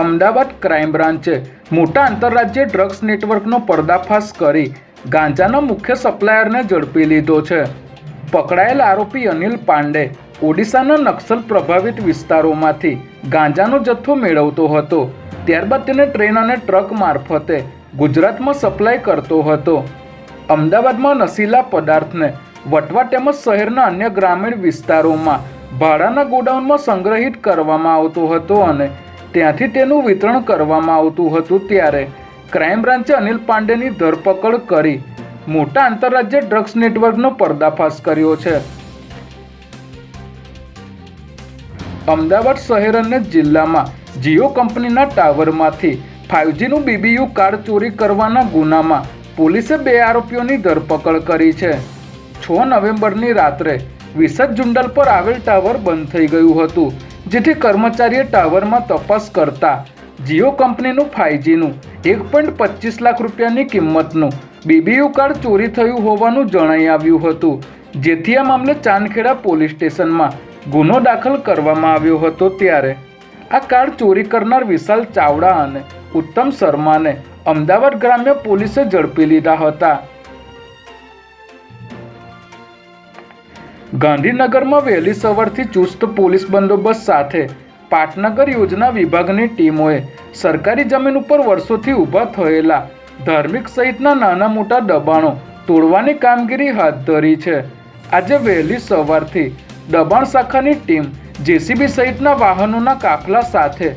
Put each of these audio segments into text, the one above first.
Ahmedabad crime બ્રાન્ચે મોટા આંતરરાજ્ય drugs નેટવર્કનો પર્દાફાશ કરી ગાંજાના મુખ્ય સપ્લાયરને ઝડપી લીધો છે. પકડાયેલ આરોપી અનિલ પાંડે ઓડિશાના નક્સલ પ્રભાવિત વિસ્તારોમાંથી ગાંજાનો જથ્થો મેળવતો હતો. ત્યારબાદ તેને ટ્રેન અને ટ્રક મારફતે ગુજરાતમાં સપ્લાય કરતો હતો. અમદાવાદમાં નશીલા પદાર્થને વટવા તેમજ શહેરના અન્ય ગ્રામીણ વિસ્તારોમાં ભાડાના ગોડાઉનમાં સંગ્રહિત કરવામાં આવતો હતો અને ત્યાંથી તેનું વિતરણ કરવામાં આવતું હતું ત્યારે ક્રાઇમ બ્રાન્ચે અનિલ પાંડેની ધરપકડ કરી મોટા આંતરરાજ્ય ડ્રગ્સ નેટવર્કનો પર્દાફાશ કર્યો છે. અમદાવાદ શહેર અને જિલ્લામાં જીઓ કંપનીના ટાવરમાંથી ફાઇવજીનું બીબીયુ કાર્ડ ચોરી કરવાના ગુનામાં પોલીસે બે આરોપીઓની ધરપકડ કરી છે. છ નવેમ્બરની રાત્રે વિસદ જુંડલ પર આવેલ ટાવર બંધ થઈ ગયું હતું. જેથી કર્મચારીએ ટાવરમાં તપાસ કરતા જીઓ કંપનીનું ફાઇવજીનું એક પોઈન્ટ પચીસ લાખ રૂપિયાની કિંમતનું બીબીયુ કાર્ડ ચોરી થયું હોવાનું જણાઈ આવ્યું હતું, જેથી આ મામલે ચાંદખેડા પોલીસ સ્ટેશનમાં ગુનો દાખલ કરવામાં આવ્યો હતો ત્યારે. આ કાર્ડ ચોરી કરનાર વિશાલ ચાવડા અને ઉત્તમ શર્માને અમદાવાદ ગ્રામ્ય પોલીસે ઝડપી લીધા હતા. ગાંધીનગરમાં વહેલી સવારથી ચુસ્ત પોલીસ બંદોબસ્ત સાથે પાટનગર યોજના વિભાગની ટીમોએ સરકારી જમીન ઉપર વર્ષોથી ઊભા થયેલા ધાર્મિક સહિતના નાના મોટા દબાણો તોડવાની કામગીરી હાથ ધરી છે. આજે વહેલી સવારથી દબાણ શાખાની ટીમ જેસીબી સહિતના વાહનોના કાફલા સાથે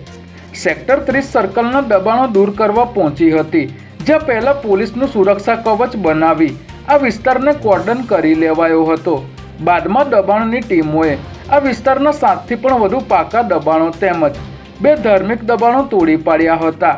સેક્ટર ત્રીસ સર્કલના દબાણો દૂર કરવા પહોંચી હતી, જ્યાં પહેલાં પોલીસનું સુરક્ષા કવચ બનાવી આ વિસ્તારને કોર્ડન કરી લેવાયો હતો. બાદમાં દબાણની ટીમોએ આ વિસ્તારના સાતથી પણ વધુ પાકા દબાણો તેમજ બે ધાર્મિક દબાણો તોડી પાડ્યા હતા.